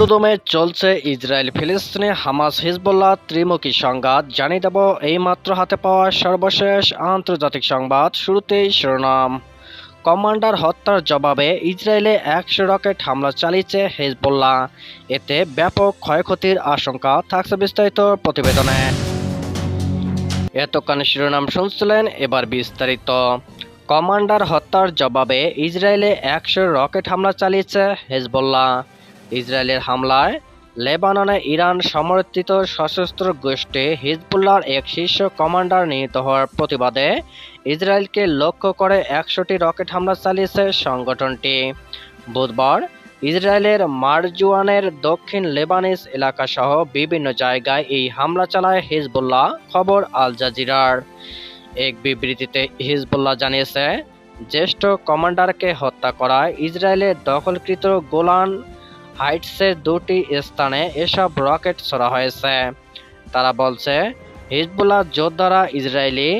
পুরোদমে চলছে ইসরায়েল ফিলিস্তিনে হামাস হিজবুল্লাহ ত্রিমুখী সংঘাত। জানিয়ে দেব, এইমাত্র হাতে পাওয়া সর্বশেষ আন্তর্জাতিক সংবাদ। শুরুতেই শিরোনাম। কমান্ডার হত্যার জবাবে ইসরায়েলে একশো রকেট হামলা চালিয়েছে হিজবুল্লাহ। এতে ব্যাপক ক্ষয়ক্ষতির আশঙ্কা থাকছে বিস্তারিত প্রতিবেদনে। এতক্ষণ শিরোনাম শুনছিলেন এবার বিস্তারিত। কমান্ডার হত্যার জবাবে ইসরায়েলে একশো রকেট হামলা চালিয়েছে হেজবুল্লাহ। ইসরায়েলের হামলায় লেবাননে ইরান সমর্থিত সশস্ত্র গোষ্ঠী হিজবুল্লাহর এক শীর্ষ কমান্ডার নিহত হওয়ার প্রতিবাদে ইসরায়েলকে লক্ষ্য করে একশোটি রকেট হামলা চালিয়েছে সংগঠনটি। বুধবার ইসরায়েলের মারজুয়ানের দক্ষিণ লেবানিস এলাকাসহ বিভিন্ন জায়গায় এই হামলা চালায় হিজবুল্লাহ, খবর আল জাজিরার। এক বিবৃতিতে হিজবুল্লাহ জানিয়েছে, জ্যেষ্ঠ কমান্ডারকে হত্যা করায় ইসরায়েলের দখলকৃত গোলান হাইটসের দুটি স্থানে এসব রকেট ছোড়া হয়েছে। তারা বলছে, হিজবুল্লাহ যোদ্ধারা ইসরায়েলি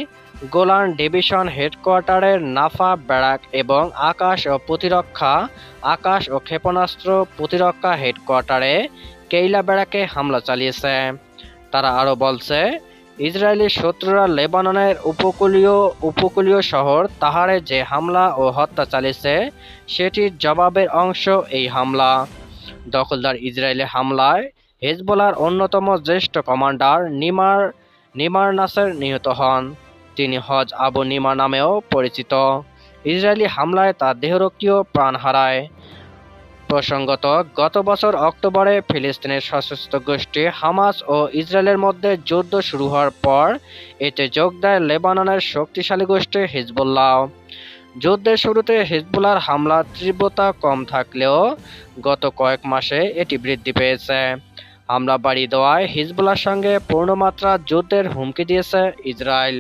গোলান ডিভিশন হেডকোয়ার্টারের নাফা ব্যারাক এবং আকাশ ও প্রতিরক্ষা, আকাশ ও ক্ষেপণাস্ত্র প্রতিরক্ষা হেডকোয়ার্টারে কেইলা ব্যারাকে হামলা চালিয়েছে। তারা আরও বলছে, ইসরায়েলি শত্রুরা লেবাননের উপকূলীয় উপকূলীয় শহর তাহারে যে হামলা ও হত্যা চালিয়েছে, সেটির জবাবের অংশ এই হামলা। দখলদার ইসরায়েলি হামলায় হেজবোলার অন্যতম জ্যেষ্ঠ কমান্ডার নিমার নিমার নাসের নিহত হন। তিনি হজ আবু নিমা নামেও পরিচিত। ইসরায়েলি হামলায় তার দেহরক্ষীও প্রাণ হারায়। প্রসঙ্গত, গত বছর অক্টোবরে ফিলিস্তিনের সশস্ত্র গোষ্ঠী হামাস ও ইসরায়েলের মধ্যে যুদ্ধ শুরু হওয়ার পর এতে যোগ দেয় লেবাননের শক্তিশালী গোষ্ঠী হিজবুল্লাহ। যুদ্ধের শুরুতে হিজবুলার হামলার তীব্রতা কম থাকলেও গত কয়েক মাসে এটি বৃদ্ধি পেয়েছে। হামলা বাড়িয়ে দেওয়ায় হিজবুলার সঙ্গে পূর্ণমাত্রা যুদ্ধের হুমকি দিয়েছে ইসরায়েল।